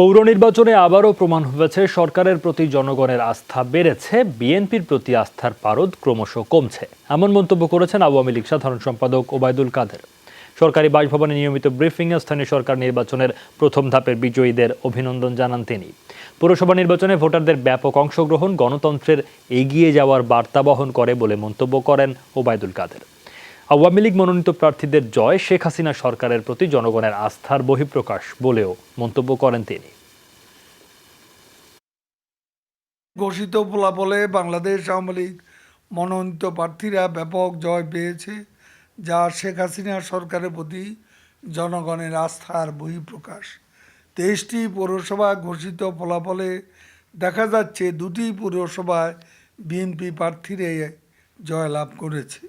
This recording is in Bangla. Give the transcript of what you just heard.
পৌর নির্বাচনে আবারও প্রমাণ হয়েছে, সরকারের প্রতি জনগণের আস্থা বেড়েছে, বিএনপির প্রতি আস্থার পারদ ক্রমশ কমছে। এমন মন্তব্য করেছেন আওয়ামী লীগ সাধারণ সম্পাদক ওবায়দুল কাদের। সরকারি বাসভবনে নিয়মিত ব্রিফিংয়ে স্থানীয় সরকার নির্বাচনের প্রথম ধাপের বিজয়ীদের অভিনন্দন জানান তিনি। পৌরসভা নির্বাচনে ভোটারদের ব্যাপক অংশগ্রহণ গণতন্ত্রের এগিয়ে যাওয়ার বার্তা বহন করে বলে মন্তব্য করেন ওবায়দুল কাদের। আওয়ামী লীগ মনোনীত প্রার্থীদের জয় শেখ হাসিনা সরকারের প্রতি জনগণের আস্থার বহিঃপ্রকাশ বলেও মন্তব্য করেন তিনি। ঘোষিত ফলাফলে বাংলাদেশ আওয়ামী লীগ মনোনীত প্রার্থীরা ব্যাপক জয় পেয়েছে, যা শেখ হাসিনা সরকারের প্রতি জনগণের আস্থার বহিঃপ্রকাশ। তেইশটি পৌরসভা ঘোষিত ফলাফলে দেখা যাচ্ছে দুটি পৌরসভায় বিএনপি প্রার্থীরা জয়লাভ করেছে।